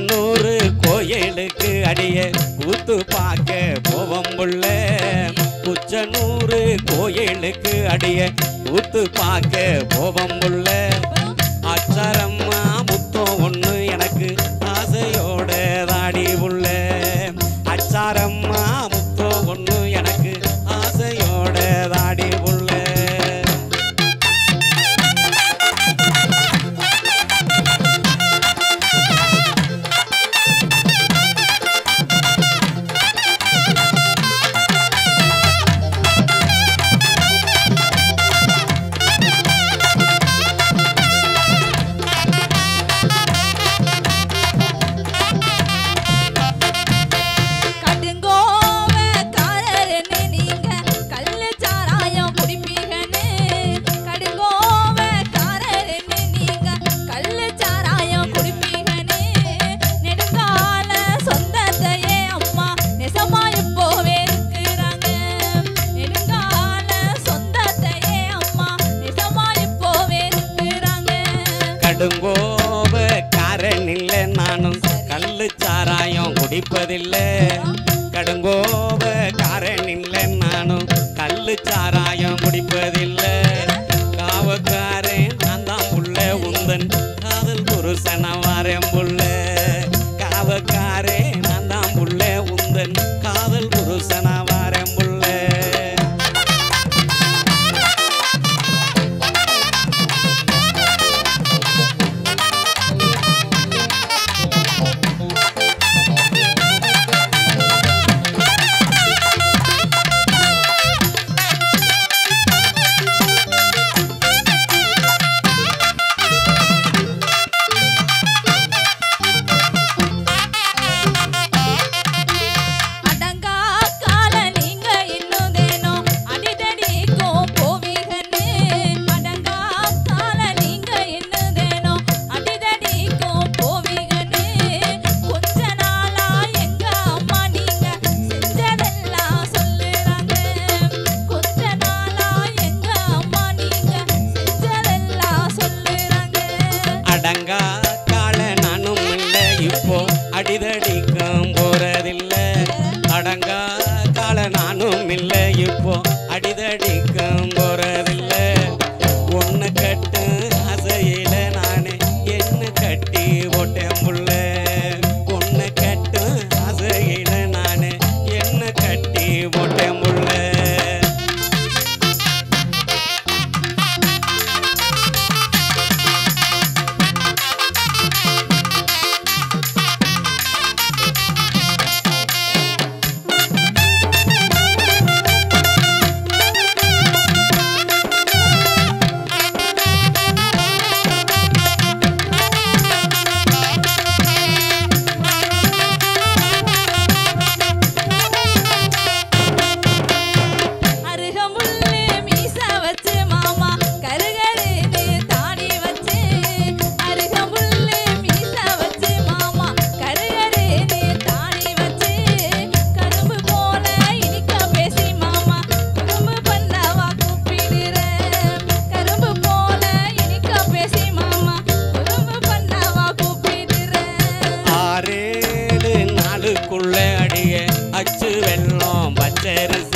நூறு கோயிலுக்கு அடிய கூத்து பார்க்க போவம் உள்ள. குச்சனூர் கோயிலுக்கு அடிய கூத்து பார்க்க போவம் உள்ள. கடுங்கோப காரன் இல்லை நானும். கல்லு சாராயம் குடிப்பதில்லை. கடுங்கோப காரன் இல்லை நானும். கல்லு சாராயம் குடிப்பதில்லை. காவக்காரன் நான் தான் புள்ள உந்தன். காதல் புருஷனவன் அடிக்கும் குறதில்ல ஒன்று கட்டு அசையில நானே என்ன கட்டி போட்டேன் വെള്ളവും പച്ചരി